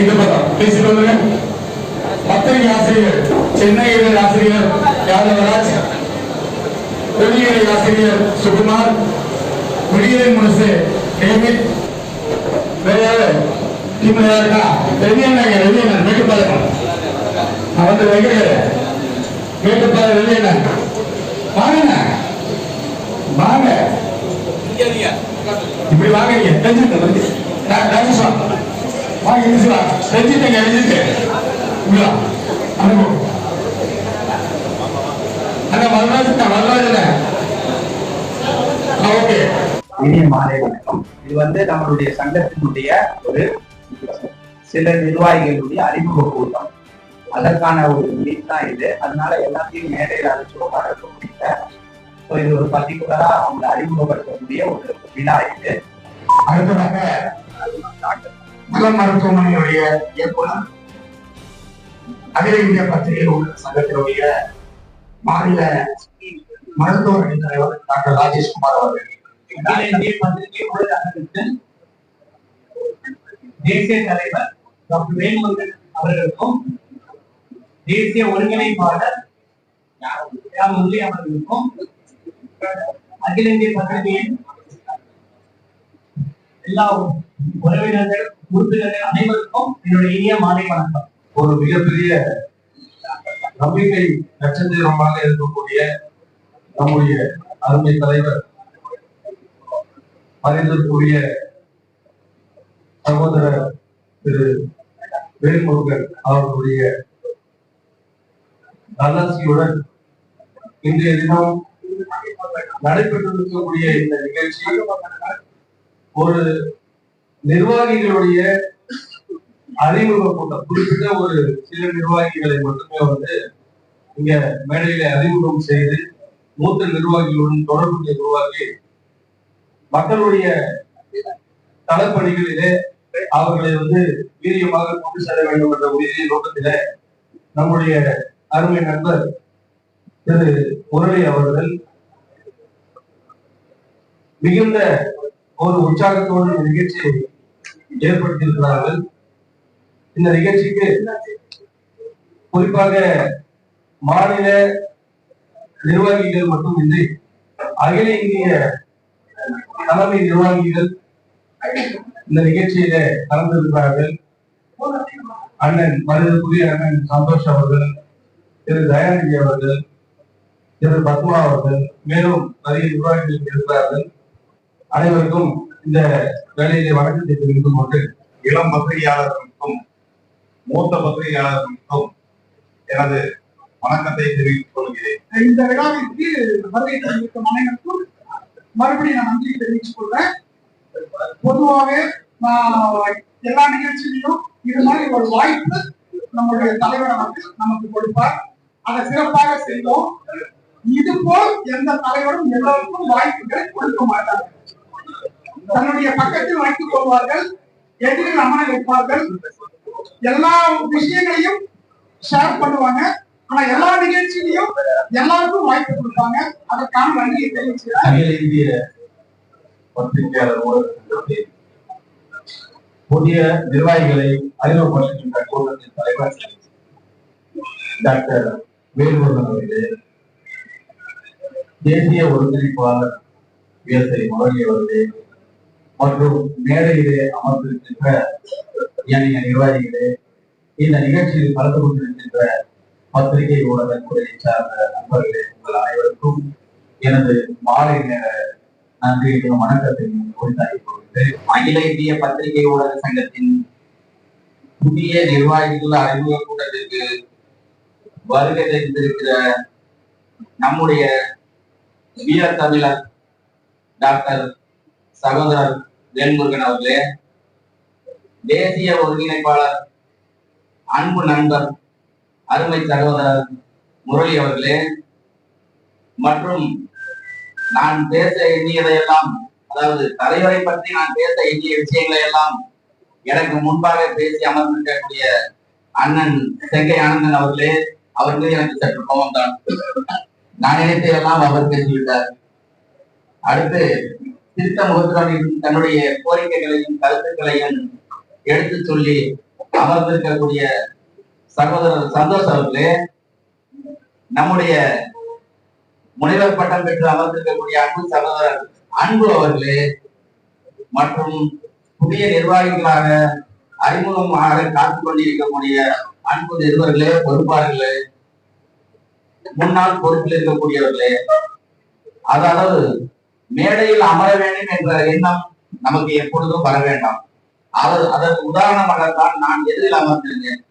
இந்த பக்கம். பேசிட்டு வந்துருங்க. பத்திரிகை ஆசிரியர் சென்னை இதழ் ஆசிரியர் யாதவராஜ். வெளியிடை ஆசிரியர் சுகுமார். விடியலை முழுசு வேற யாரு? டீம்ல யாருக்கா ரவியண்ணங்க ரவியண்ணன் மேட்டுப்பாளையம். நான் வந்து வைக்கிறேன் மேட்டுப்பாளையம் ரவியண்ணன் வாங்க வாங்க. இப்படி வாங்க வா வாங்க எழுந்து வா ரஞ்சித் எங்க ரஞ்சித் இங்க வா அனுபவம் அண்ணா வரராஜ் வரராஜ் ஓகே. இனிய மாலை வணக்கம். இது வந்து நம்மளுடைய சங்கத்தினுடைய ஒரு சில நிர்வாகிகளுடைய அறிமுக கூட்டம். அதற்கான ஒரு மீட் தான் இது. அதனால எல்லாத்தையும் மேடையில் அழைச்சு உட்கார முடியல ஸோ இது ஒரு பர்டிகுலரா அவங்களை அறிமுகப்படுத்தக்கூடிய ஒரு விழா இது. அடுத்ததாக நல்ல மருத்துவமனையுடைய இயக்குனர் அகில இந்திய பத்திரிகை உள்ள சங்கத்தினுடைய மாநில மருத்துவமனை தலைவர் டாக்டர் ராஜேஷ்குமார் அவர்கள் அகில இந்திய பத்திரிகை தேசிய தலைவர் டாக்டர் வேல்முருகன் அவர்களுக்கும் தேசிய ஒருங்கிணைப்பாளர் யா. முரளி அவர்களுக்கும் அகில இந்திய பத்திரிகையின் எல்லா உறவினர்கள் உறுப்பினர்கள் அனைவருக்கும் என்னுடைய இனிய மாலை வணக்கம். ஒரு மிகப்பெரிய நம்பிக்கை நட்சத்திரமாக இருக்கக்கூடிய நம்முடைய அருமை தலைவர் மறைந்திருக்கூடிய சகோதரர் திரு வேல்முருகன் அவர்களுடைய நல்லாசியுடன் இன்றைய தினம் நடைபெற்றிருக்கக்கூடிய இந்த நிகழ்ச்சி ஒரு நிர்வாகிகளுடைய அறிமுக கூட்டம் குறிப்பிட்ட ஒரு சில நிர்வாகிகளை மட்டுமே வந்து இங்க மேடையில அறிமுகம் செய்து மூத்த நிர்வாகிகளுடன் தொடர்புடைய உருவாக்கி மக்களுடைய தலைப்பணிகளிலே அவர்களை வந்து வீரியமாக கொண்டு செல்ல வேண்டும் என்ற உரிய நோக்கத்தில நம்முடைய அருமை நண்பர் திரு முரளி அவர்கள் மிகுந்த ஒரு உற்சாகத்தோடு நிகழ்ச்சியை ஏற்படுத்தியிருக்கிறார்கள். இந்த நிகழ்ச்சிக்கு குறிப்பாக மாநில நிர்வாகிகள் மட்டுமின்றி அகில இந்திய தலைமை நிர்வாகிகள் இந்த நிகழ்ச்சியில கலந்திருக்கிறார்கள். அண்ணன் மருதுக்குரிய அண்ணன் சந்தோஷ் அவர்கள் திரு தயாநிதி அவர்கள் திரு பத்மா அவர்கள் மேலும் நிறைய நிர்வாகிகள் இருக்கிறார்கள். அனைவருக்கும் இந்த வேலையிலே வணக்கத்தை தெரிவித்துக் கொண்டு இளம் பத்திரிகையாளர்களுக்கும் மூத்த பத்திரிகையாளர்களுக்கும் எனது வணக்கத்தை தெரிவித்துக் கொள்கிறேன். இந்த விழாவிற்கு வருகை தந்திருக்கும் அனைவருக்கும் மறுபடியும் நான் நன்றி தெரிவித்துக் கொள்றேன் பொதுவாக நான் எல்லா நிகழ்ச்சியிலும் இது மாதிரி ஒரு வாய்ப்பு நம்முடைய தலைவர் அவர்கள் நமக்கு கொடுப்பார். அதை சிறப்பாக செய்தோம் இது போல் எந்த தலைவரும் எல்லோருக்கும் வாய்ப்புகளை கொடுக்க மாட்டார்கள் தன்னுடைய பக்கத்தில் வைத்துக் கொள்வார்கள் எதிரில் அமர வைப்பார்கள். எல்லா விஷயங்களையும் ஷேர் பண்ணுவாங்க. ஆனா எல்லா நிகழ்ச்சியிலையும் எல்லாருக்கும் வாய்ப்பு கொடுப்பாங்க. அதற்கான நன்றியை தெரிவிச்சு அகில இந்திய பத்திரிகையாளர் புதிய நிர்வாகிகளை அறிமுகப்படுத்துகின்ற கூட்டத்தின் தலைவர் டாக்டர் வேல்முருகன் அவர்களே தேசிய ஒருங்கிணைப்பாளர் விஎஸ்ஐ முரளி அவர்களே மற்றும் மேடையிலே அமர்ந்திருக்கின்ற ஏனைய நிர்வாகிகளே இந்த நிகழ்ச்சியில் கலந்து கொண்டிருக்கின்ற பத்திரிகை ஊடக துறையை சார்ந்த நண்பர்களே உங்கள் அனைவருக்கும் எனது மாலை நேர நன்றியையும் வணக்கத்தையும் உரித்தாக்கிக் கொள்கிறேன். அகில இந்திய பத்திரிகை ஊடக சங்கத்தின் புதிய நிர்வாகிகள் அறிமுக கூட்டத்திற்கு வருகை தெரிந்திருக்கிற நம்முடைய வீர தமிழர் டாக்டர் சகோதரர் ஜென்முருகன் அவர்களே தேசிய ஒருங்கிணைப்பாளர் அன்பு நண்பர் அருமை சகோதரர் முரளி அவர்களே மற்றும் நான் பேச எண்ணியதையெல்லாம் அதாவது தலைவரை பற்றி நான் பேச எண்ணிய விஷயங்களை எல்லாம் எனக்கு முன்பாக பேசி அமர்ந்திருக்கக்கூடிய அண்ணன் செங்கை ஆனந்தன் அவர்களே அவர் மீது எனக்கு சற்று கோபம் தான் நான் நினைத்ததெல்லாம் அவர் பேசிவிட்டார். அடுத்து திருத்த முகத்துடன் தன்னுடைய கோரிக்கைகளையும் கருத்துக்களையும் எடுத்து சொல்லி அமர்ந்திருக்கக்கூடிய சகோதரர் சந்தோஷ் அவர்களே நம்முடைய முனைவர் பட்டம் பெற்று அமர்ந்திருக்கக்கூடிய அன்பு சகோதரர் அன்பு அவர்களே மற்றும் புதிய நிர்வாகிகளாக அறிமுகமாக காத்து கொண்டிருக்கக்கூடிய அன்பு நிறுவர்களே பொறுப்பாளர்களே முன்னாள் பொறுப்பில் இருக்கக்கூடியவர்களே அதாவது மேடையில் அமர வேண்டும் என்ற எண்ணம் நமக்கு எப்பொழுதும் வர வேண்டாம். அது அதற்கு உதாரணமாகத்தான் நான் எதிரில் அமர்ந்திருந்தேன்.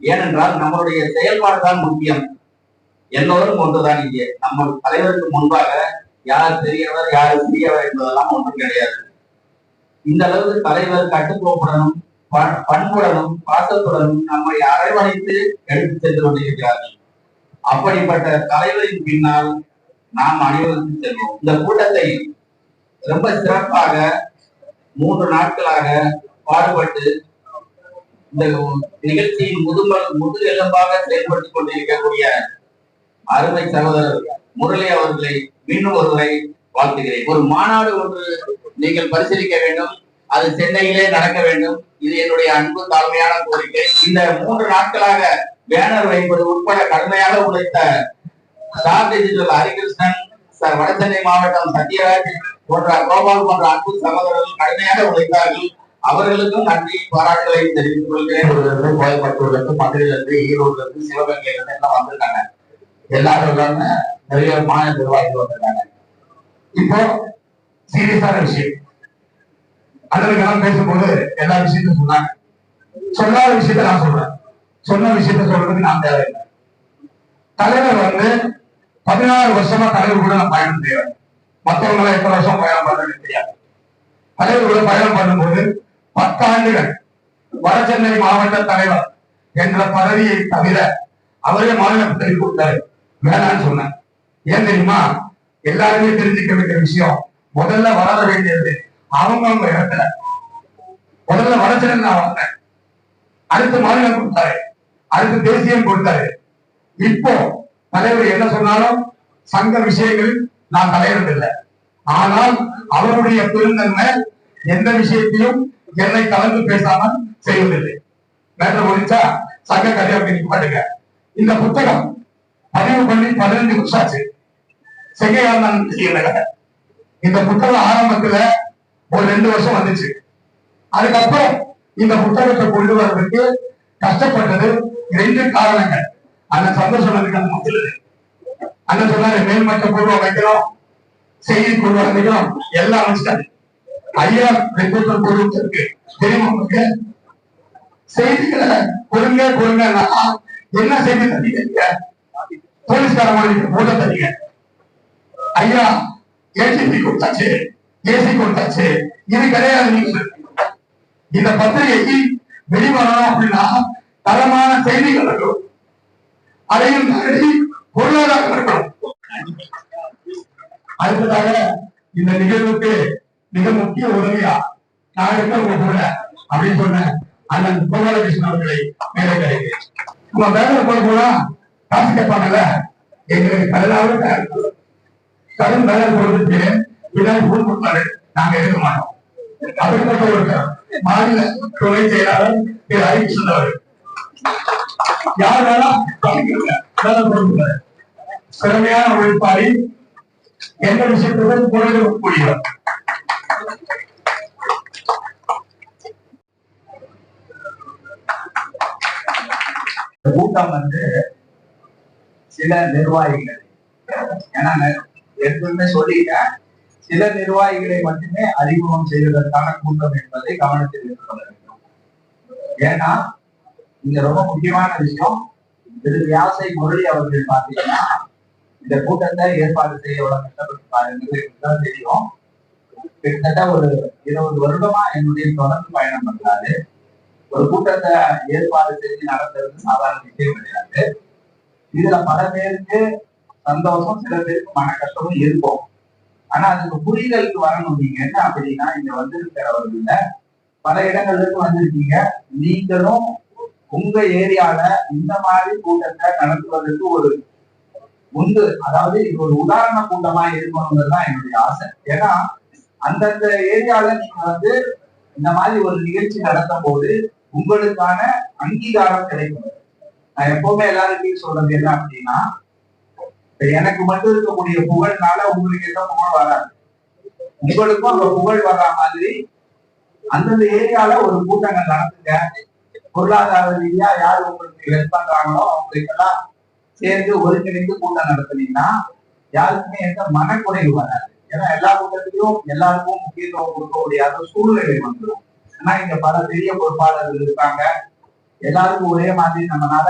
ஏனென்றால் நம்மளுடைய செயல்பாடு தான் முக்கியம். எல்லோரும் ஒன்றுதான் இங்கே. நம்ம தலைவருக்கு முன்பாக யார் பெரியவர் யார் சிறியவர் என்பதெல்லாம் ஒன்றும் கிடையாது. இந்த அளவுக்கு தலைவர் கட்டுக்கோப்புடனும் பண்புடனும் பாசத்துடனும் நம்மை அரவணைத்து எடுத்து சென்று கொண்டிருக்கிறார்கள். அப்படிப்பட்ட தலைவரின் பின்னால் நாம் அனைவரும் செல்வோம் இந்த கூட்டத்தை ரொம்ப சிறப்பாக மூன்று நாட்களாக பாடுபட்டு இந்த நிகழ்ச்சியின் முதுமல் முதுகெலும்பாக செயல்பட்டுக் கொண்டிருக்கக்கூடிய அருமை சகோதரர் முரளி அவர்களை மீண்டும் ஒருவரை வாழ்த்துகிறேன். ஒரு மாநாடு ஒன்று நீங்கள் பரிசீலிக்க வேண்டும். அது சென்னையிலே நடக்க வேண்டும். இது என்னுடைய அன்பு தாழ்மையான கோரிக்கை. இந்த மூன்று நாட்களாக பேனர் வைப்பது உட்பட கடுமையாக உழைத்த star digital Harikrishnan sir Vadachennai மாவட்டம் சத்யராஜ் போன்ற கோபால் போன்ற அன்பு சகோதரர்கள் கடுமையாக உழைத்தார்கள். அவர்களுக்கும் நன்றி பாராட்டுகளை தெரிவித்துக் கொள்கிறேன். இருந்து மதுரையிலிருந்து இருந்து சிவகங்கையிலிருந்து இருந்து ஈரோடுல இருந்து சிவகங்கையில இருந்து எல்லாம் வந்திருக்காங்க. எல்லாரும் நிறைய மாநில நிர்வாகிகள் வந்திருக்காங்க. இப்போ சீரியஸான விஷயம். அதற்கெல்லாம் பேசும்போது எல்லா விஷயத்தையும் சொன்னாங்க. சொல்லாத விஷயத்த நான் சொல்றேன். சொன்ன விஷயத்த சொல்றதுக்கு நான் தேவையில்லை. தலைவர் வந்து பதினாறு வருஷமா தலைவர் கூட நான் பயணம் செய்யறேன் மத்தவங்க எல்லாம் எத்தனை வருஷம் பயணம் பண்றதுன்னு தெரியாது. தலைவர் கூட பயணம் பண்ணும்போது பத்தாண்டுகள் வடசென்னை மாவட்ட தலைவர் என்ற பதவியை தவிர அவரே மாநிலம் தெரிவி கொடுத்தாரு. வேணான்னு சொன்னேன். ஏன் தெரியுமா? எல்லாருமே தெரிஞ்சுக்க வேண்டிய விஷயம் முதல்ல வளர வேண்டியது அவங்கவங்க இடத்துல. முதல்ல வடசென்னை நான் வளர்ந்தேன் அடுத்து மாநிலம் கொடுத்தாரு. அடுத்து தேசியம் கொடுத்தாரு. இப்போ தலைவர் என்ன சொன்னாலும் சங்க விஷயங்களில் நான் தலையிடவில்லை. ஆனால் அவருடைய பெருந்தன்மை எந்த விஷயத்தையும் என்னை கலந்து பேசாமல் செய்வதில்லை. மேட்டர் முடிச்சா சங்க கல்யாணம் அப்படி பாட்டுங்க இந்த புத்தகம் பதிவு பண்ணி பதினஞ்சு வருஷம் ஆச்சு. செங்கையாளன் இந்த புத்தகம் ஆரம்பத்துல ஒரு ரெண்டு வருஷம் வந்துச்சு. அதுக்கப்புறம் இந்த புத்தகத்தை கொண்டு வர்றதுக்கு கஷ்டப்பட்டது ரெண்டு காரணங்கள். அண்ணன் சந்தோஷம் சொன்னதுக்கு அந்த அண்ணன் சொன்னாரு மேல்மட்ட குழு வைக்கிறோம் செய்தி குழு வைக்கிறோம் எல்லாம் அமைச்சிட்டாரு ஐயா ரெகுலேட்டர் குழு இருக்கு தெரியுமா உங்களுக்கு? செய்திகளை கொடுங்க கொடுங்கன்னா என்ன செய்தி தரீங்க போலீஸ்கார மாதிரி போட்ட தரீங்க. ஐயா ஏடிபி கொடுத்தாச்சு. ஏசி கொடுத்தாச்சு. இது கிடையாது நீங்க. இந்த பத்திரிகைக்கு வெளிவரணும் அப்படின்னா தரமான செய்திகள் இருக்கும். அதையும் தாண்டி பொருளாதாரம் இருக்கணும் அடுத்ததாக இந்த நிகழ்வுக்கு மிக முக்கிய உதவியா நான் இருக்க உங்க கூட அப்படின்னு சொன்ன அண்ணன் கோபாலகிருஷ்ணன் அவர்களை மேலே கிடைக்கிறேன் நம்ம மேல போட போனா காசு கேட்பாங்கல்ல? எங்களுக்கு கடலாவது கடன் மேல போடுறதுக்கு பின்னாடி ஊர் கொடுத்தாரு. நாங்க எடுக்க மாட்டோம். அப்படிப்பட்ட ஒரு மாநில துணை செயலாளர் திரு ஹரிகிருஷ்ணன் அவர் யார் வேணா திறமையான உழைப்பாளி. எந்த விஷயத்துடன் குறைந்து கூடியவர் கூட்டம் வந்து சில நிர்வாகிகள் ஏன்னா எப்பவுமே சொல்லிட்டேன் சில நிர்வாகிகளை மட்டுமே அறிமுகம் செய்வதற்கான கூட்டம் என்பதை கவனத்தில் எடுத்துக்கொள்ள வேண்டும். ஏன்னா இங்க ரொம்ப முக்கியமான விஷயம் திரு வியாசை முரளி அவர்கள் பார்த்தீங்கன்னா இந்த கூட்டத்தை ஏற்பாடு செய்ய எவ்வளவு கஷ்டப்பட்டு தான் தெரியும். கிட்டத்தட்ட ஒரு இருபது வருடமா என்னுடைய தொடர்ந்து பயணம் பண்றாரு. ஒரு கூட்டத்தை ஏற்பாடு செஞ்சு நடத்துறது சாதாரண விஷயம் கிடையாது. இதுல பல பேருக்கு சந்தோஷம் சில பேருக்கு மன கஷ்டமும் இருக்கும். ஆனா அதுக்கு புரிதலுக்கு வரணும். நீங்க என்ன அப்படின்னா இங்க வந்திருக்கிறவர்கள பல இடங்களுக்கு வந்திருக்கீங்க. நீங்களும் உங்க ஏரியால இந்த மாதிரி கூட்டத்தை நடத்துவதற்கு ஒரு உண்டு. அதாவது இது ஒரு உதாரண கூட்டமா இருக்கணுங்கிறது தான் என்னுடைய ஆசை. ஏன்னா அந்தந்த ஏரியால நீங்க வந்து இந்த மாதிரி ஒரு நிகழ்ச்சி நடத்தும் போது உங்களுக்கான அங்கீகாரம் கிடைக்கும். நான் எப்பவுமே எல்லாருக்கும் சொல்றது என்ன அப்படின்னா எனக்கு மட்டும் இருக்கக்கூடிய புகழ்னால உங்களுக்கு எந்த புகழ் வராது. உங்களுக்கும் அந்த புகழ் வர்ற மாதிரி அந்தந்த ஏரியால ஒரு கூட்டங்கள் நடத்துங்க. பொருளாதார ரீதியா யார் உங்களுக்கு ஹெல்ப் பண்றாங்களோ அவங்களுக்கெல்லாம் சேர்ந்து ஒருங்கிணைந்து கூட்டம் நடத்துனீங்கன்னா யாருக்குமே எந்த மனக்குறைவு வராது. ஏன்னா எல்லா கூட்டத்திலையும் எல்லாருக்கும் முக்கியத்துவம் கொடுக்க முடியாத சூழ்நிலை வந்துடும் ஏன்னா இங்க பல பெரிய பொறுப்பாளர்கள் இருக்காங்க. எல்லாருக்கும் ஒரே மாதிரி நம்மளால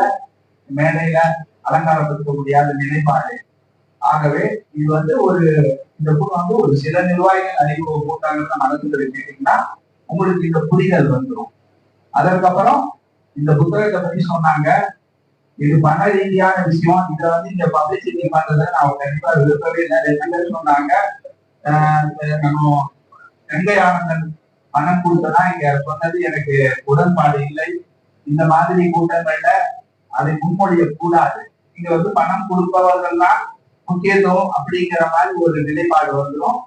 மேடையில அலங்காரப்படுத்த முடியாத நிலைப்பாடு. ஆகவே இது வந்து ஒரு இந்த குழு வந்து ஒரு சில நிர்வாகிகள் அறிவு கூட்டங்கள்ல நடந்துட்டு கேட்டீங்கன்னா உங்களுக்கு இந்த புரிதல் வந்துடும் அதற்கப்புறம் இந்த புத்தகத்தை பத்தி சொன்னாங்க. இது பண ரீதியான விஷயம். இதை வந்து இந்த பப்ளிசிட்டி பண்றதை நான் கண்டிப்பா விருப்பவே இல்லை. ரெண்டு சொன்னாங்க. நம்ம கங்கை ஆனந்தன் பணம் கொடுத்தனா இங்க சொன்னது எனக்கு உடன்பாடு இல்லை. இந்த மாதிரி கூட்டங்கள்ல அதை முன்மொழிய கூடாது இங்க வந்து பணம் கொடுப்பவர்கள்லாம் முக்கியத்துவம் அப்படிங்கிற மாதிரி ஒரு நிலைப்பாடு வந்துடும்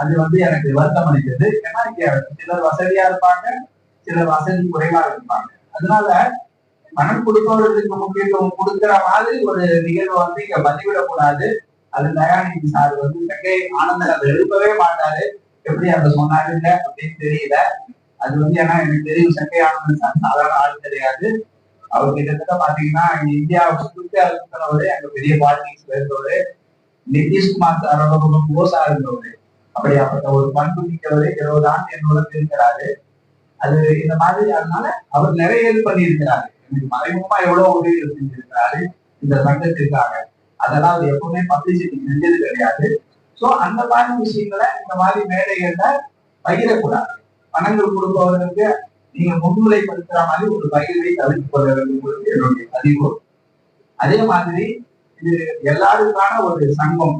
அது வந்து எனக்கு வருத்தம் அளித்தது ஏன்னா இங்க சிலர் வசதியா இருப்பாங்க. சில வசதி குறைவா இருப்பாங்க. அதனால பணம் கொடுப்பவர்களுக்கு முக்கியத்துவம் கொடுக்கிற மாதிரி ஒரு நிகழ்வு வந்து இங்க பதிவிடக்கூடாது. அது தயாநிதி சார் வந்து கங்கை ஆனந்தன் அதை எழுப்பவே மாட்டாரு. எப்படி அதை சொன்னாருங்க அப்படின்னு தெரியல. அது வந்து ஏன்னா எனக்கு தெரியும் சங்கை ஆனந்தன் சார் சாதாரண ஆள் கிடையாது. அவர் கிட்டத்தட்ட பாத்தீங்கன்னா இந்தியாவை சுற்றி இருக்கிறவரு அங்க பெரிய பாலிடிக்ஸ்ல இருந்தவரு நிதிஷ்குமார் சாரோட ரொம்ப க்ளோஸா இருந்தவரு. அப்படியாப்பட்ட ஒரு பண்பு மிக்கவரு இருபது ஆண்டு என்னோட இருக்கிறாரு. அது இந்த மாதிரி அதனால அவர் நிறைய இது பண்ணியிருக்கிறாரு. எனக்கு மறைமுகமா எவ்வளவு உதவி செஞ்சிருக்கிறாரு இந்த சங்கத்திற்காக. அதெல்லாம் அவர் எப்பவுமே பப்ளிசிட்டி செஞ்சது கிடையாது. சோ அந்த மாதிரி விஷயங்களை இந்த மாதிரி மேடைகள்ல பகிரக்கூடாது. பணங்கள் கொடுப்பவர்களுக்கு நீங்க முன்னிலைப்படுத்துற மாதிரி ஒரு பகிர்வை தவிர்த்து கொள்ள வேண்டும் என்னுடைய பதிவு. அதே மாதிரி இது எல்லாருக்கான ஒரு சங்கம்.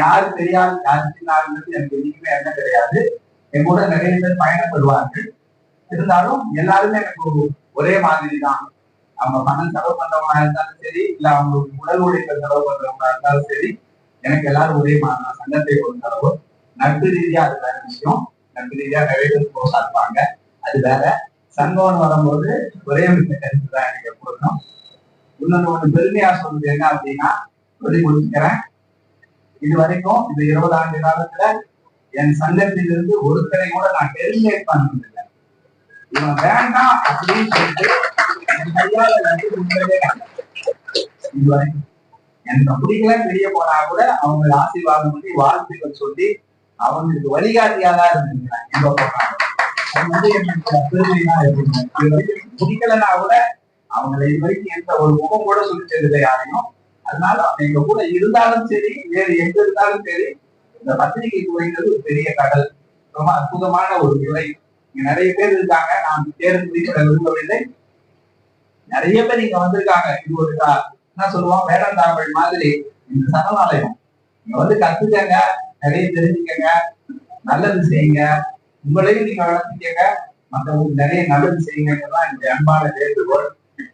யாரு தெரியாது யாரு சின்னாருன்றது எனக்கு என்னைக்குமே என்ன கிடையாது. என் கூட நிறைய பேர் பயணப்படுவார்கள். இருந்தாலும் எல்லாருமே எனக்கு ஒரே மாதிரி தான் அவங்க பணம் செலவு பண்றவங்களா இருந்தாலும் சரி இல்ல அவங்களுக்கு உடல் உழைப்பை செலவு பண்றவங்களா இருந்தாலும் சரி எனக்கு எல்லாரும் ஒரே மாதிரி தான். சங்கத்தை பொறுத்தளவு நட்பு ரீதியா அது வேற விஷயம். நட்பு ரீதியா நிறைய பேர் க்ளோஸா இருப்பாங்க. அது வேற. சங்கம்னு வரும்போது ஒரே ஒரு கருத்து தான் எனக்கு எப்பொழுதும். இன்னொன்னு ஒன்று பெருமையா சொல்றது என்ன அப்படின்னா சொல்லி முடிச்சுக்கிறேன். இது வரைக்கும் இந்த இருபது ஆண்டு காலத்துல என் சங்கத்திலிருந்து ஒருத்தரை கூட நான் டெர்மினேட் பண்ணதில்லை. இவன் வேண்டாம் அப்படின்னு சொல்லிட்டு என் கையால எனக்கு பிடிக்கல தெரிய போனா கூட அவங்க ஆசீர்வாதம் பண்ணி வாழ்த்துக்கள் சொல்லி அவங்களுக்கு வழிகாட்டியா தான் இருந்திருக்கிறாங்க எங்க அது வந்து எனக்கு பெருமையா இருக்குங்க பிடிக்கலன்னா கூட அவங்களை இது வரைக்கும் எந்த ஒரு முகம் கூட சொல்லிச்சதில்லை யாரையும். அதனால எங்க கூட இருந்தாலும் சரி வேறு எங்க இருந்தாலும் சரி இந்த பத்திரிகை துறைங்கிறது ஒரு பெரிய கடல். ரொம்ப அற்புதமான ஒரு நிலை இங்க நிறைய பேர் இருக்காங்க. நான் தேர்வு குறிப்பிட விரும்பவில்லை. நிறைய பேர் இங்க வந்திருக்காங்க. இது ஒரு என்ன சொல்லுவோம் வேடந்தாங்கல் மாதிரி. இந்த சரணாலயம். நீங்க வந்து கத்துக்கங்க. நிறைய தெரிஞ்சுக்கங்க. நல்லது செய்யுங்க. உங்களையும் நீங்க வளர்த்துக்கங்க. மற்றவங்களுக்கு நிறைய நல்லது செய்யுங்கன்றதான் இந்த அன்பான வேண்டுகோள்.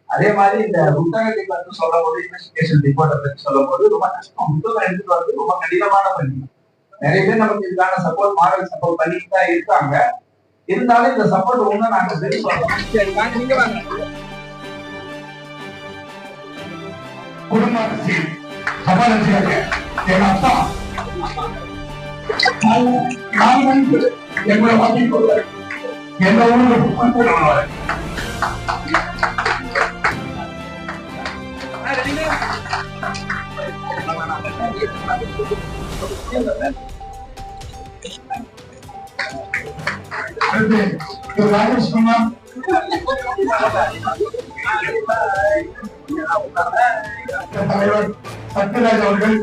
அதே மாதிரி இந்த புத்தகத்தை பற்றி சொல்லும் போது இன்வெஸ்டிகேஷன் ரிப்போர்ட்டை பற்றி சொல்லும் போது ரொம்ப கஷ்டம். புத்தகம் எடுத்துட்டு வந்து ரொம்ப கடினமான பணி. நிறைய பேர் நமக்கு இதுக்கான சப்போர்ட் மாடல் சப்போர்ட் பண்ணிட்டு தான் இருக்காங்க. இருந்தாலும் இந்த சப்போர்ட் ஒண்ணு நாங்க சரி வாங்க குடும்ப அரசியல் சபாரட்சியாக என் அப்பா. நான் வந்து எங்களை எந்த ஊருக்கு அடுத்து திரு ராஜேஷ் குமார். தலைவர் சத்யராஜ் அவர்கள்